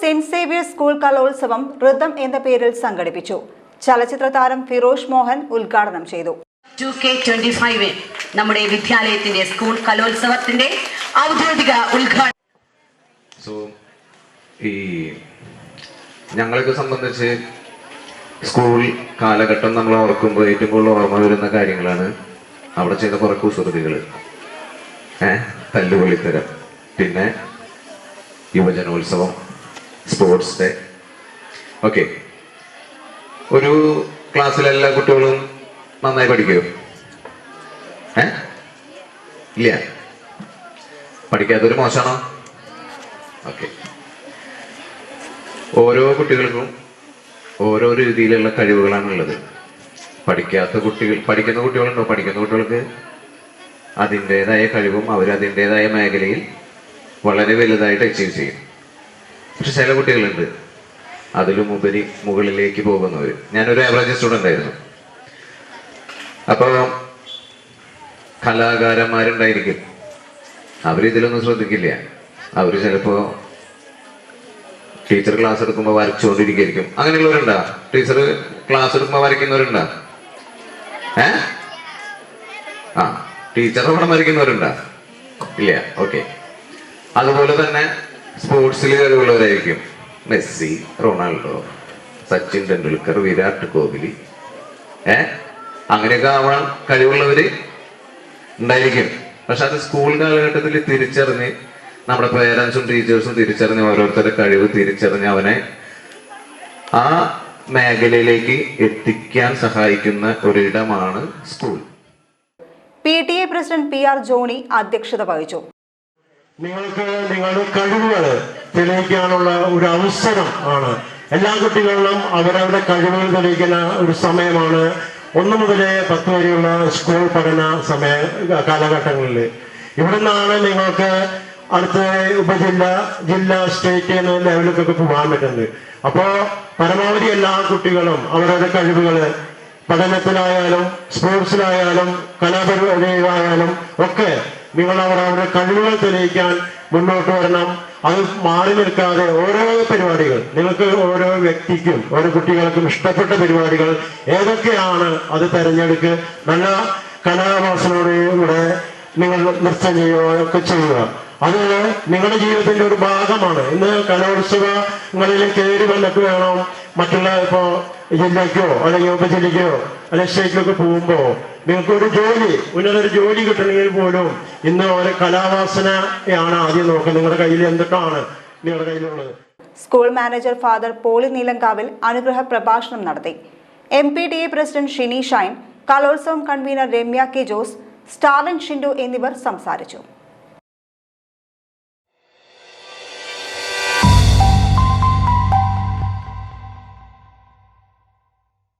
Saint Xavier's school കലോത്സവം ഋതം എന്ന പേരിൽ സംഘടിപ്പിച്ചു. ചലച്ചിത്ര താരം ഫിറോഷ് മോഹൻ ഉദ്ഘാടനം ചെയ്തു. ടു കെ ട്വന്റി ഫൈവ് നമ്മുടെ വിദ്യാലയത്തിന്റെ സ്കൂൾ കലോത്സവത്തിന്റെ ഔദ്യോഗിക ഉദ്ഘാടനം. സോ ഈ ഞങ്ങളെയൊക്കെ സംബന്ധിച്ച് സ്കൂൾ കാലഘട്ടം നമ്മൾ ഓർക്കുമ്പോൾ ഏറ്റവും കൂടുതൽ ഓർമ്മ വരുന്ന കാര്യങ്ങളാണ് അവിടെ ചെയ്ത കുറെ കുസൃതികൾ. ഏഹ് തല്ലുപൊളിത്തരം പിന്നെ യുവജനോത്സവം. Sports day. ഓക്കെ. ഒരു ക്ലാസ്സിലെ എല്ലാ കുട്ടികളും നന്നായി പഠിക്കുമോ ഏ? ഇല്ല? പഠിക്കാത്തൊരു മോശമാണോ? ഓക്കെ. ഓരോ കുട്ടികൾക്കും ഓരോ രീതിയിലുള്ള കഴിവുകളാണ് ഉള്ളത് പഠിക്കാത്ത കുട്ടികൾ പഠിക്കുന്ന കുട്ടികളുണ്ടോ? പഠിക്കുന്ന കുട്ടികൾക്ക് അതിന്റെതായ കഴിവും അവരതിന്റെതായ മേഖലയിൽ വളരെ വലുതായിട്ട് അച്ചീവ് ചെയ്യും. പക്ഷെ ചില കുട്ടികളുണ്ട്. അതിലും ഉപരി മുകളിലേക്ക് പോകുന്നവർ ഞാനൊരു ആവറേജ് സ്റ്റുഡന്റ് ആയിരുന്നു. അപ്പോൾ കലാകാരന്മാരുണ്ടായിരിക്കും. അവരിതിലൊന്നും ശ്രദ്ധിക്കില്ല. അവർ ചിലപ്പോൾ ടീച്ചർ ക്ലാസ് എടുക്കുമ്പോൾ വരച്ചുകൊണ്ടിരിക്കും അങ്ങനെയുള്ളവരുണ്ടാ? ടീച്ചർ ക്ലാസ് എടുക്കുമ്പോൾ വരയ്ക്കുന്നവരുണ്ടാ? ഏ? ആ ടീച്ചറുടെ പടം വരയ്ക്കുന്നവരുണ്ടാ? ഇല്ല. ഓക്കെ. അതുപോലെ തന്നെ സ്പോർട്സിൽ കഴിവുള്ളവരായിരിക്കും മെസ്സി റൊണാൾഡോ സച്ചിൻ ടെണ്ടുൽക്കർ വിരാട് കോഹ്ലി. ഏ? അങ്ങനെയൊക്കെ ആവാൻ കഴിവുള്ളവര് ഉണ്ടായിരിക്കും. പക്ഷെ അത് സ്കൂൾ കാലഘട്ടത്തിൽ തിരിച്ചറിഞ്ഞ് നമ്മുടെ പേരൻസും ടീച്ചേഴ്സും തിരിച്ചറിഞ്ഞ് ഓരോരുത്തരുടെ കഴിവ് തിരിച്ചറിഞ്ഞ് അവനെ ആ മേഖലയിലേക്ക് എത്തിക്കാൻ സഹായിക്കുന്ന ഒരിടമാണ് school. P T A president P R Johny അധ്യക്ഷത വഹിച്ചു. നിങ്ങൾക്ക് നിങ്ങളുടെ കഴിവുകൾ തെളിയിക്കാനുള്ള ഒരു അവസരം ആണ്. എല്ലാ കുട്ടികളിലും അവരവരുടെ കഴിവുകൾ തെളിയിക്കുന്ന ഒരു സമയമാണ്. ഒന്ന് മുതൽ പത്ത് വരെയുള്ള സ്കൂൾ പഠന സമയ കാലഘട്ടങ്ങളിൽ ഇവിടെ നിന്നാണ് നിങ്ങൾക്ക് അടുത്ത ഉപജില്ല ജില്ലാ സ്റ്റേറ്റ് എന്ന ലെവലിലേക്കൊക്കെ പോകാൻ പറ്റുന്നത്. അപ്പോൾ പരമാവധി എല്ലാ കുട്ടികളും അവരുടെ കഴിവുകൾ പഠനത്തിലായാലും സ്പോർട്സിലായാലും കലാപരിപാടിയിലായാലും ഒക്കെ നിങ്ങൾ അവർ അവരുടെ കഴിവുകൾ തെളിയിക്കാൻ മുന്നോട്ട് വരണം. അത് മാറി നിൽക്കാതെ ഓരോ പരിപാടികൾ നിങ്ങൾക്ക് ഓരോ വ്യക്തിക്കും ഓരോ കുട്ടികൾക്കും ഇഷ്ടപ്പെട്ട പരിപാടികൾ ഏതൊക്കെയാണ് അത് തെരഞ്ഞെടുക്ക്. നല്ല കലാവാസനയോടുകൂടെ നിങ്ങൾ നൃത്തം ചെയ്യുകയൊക്കെ ചെയ്യുക. അത് നിങ്ങളുടെ ജീവിതത്തിന്റെ ഒരു ഭാഗമാണ്. ഇന്ന് കലോത്സവങ്ങളിൽ കയറി വന്നിട്ട് വേണം മറ്റുള്ള ഇപ്പോ ജില്ലയ്ക്കോ അല്ലെങ്കിൽ ഉപജില്ലയ്ക്കോ അല്ലെങ്കിൽ സ്റ്റേറ്റിലൊക്കെ പോകുമ്പോ നിങ്ങൾക്ക് ഒരു ജോലി. ഉന്നതൊരു ജോലി കിട്ടണമെങ്കിൽ പോലും ഇന്ന് ഒരു കലാവാസനയാണ് ആദ്യം നോക്കുന്നത് നിങ്ങളുടെ കയ്യിൽ എന്തൊക്കെയാണ് നിങ്ങളുടെ കയ്യിലുള്ളത്? School manager father Poly Neelankavil അനുഗ്രഹ പ്രഭാഷണം നടത്തി. M P D A president Shini Shine Kalolsavam convener Ramya K Jose Stalin Shindu എന്നിവർ സംസാരിച്ചു.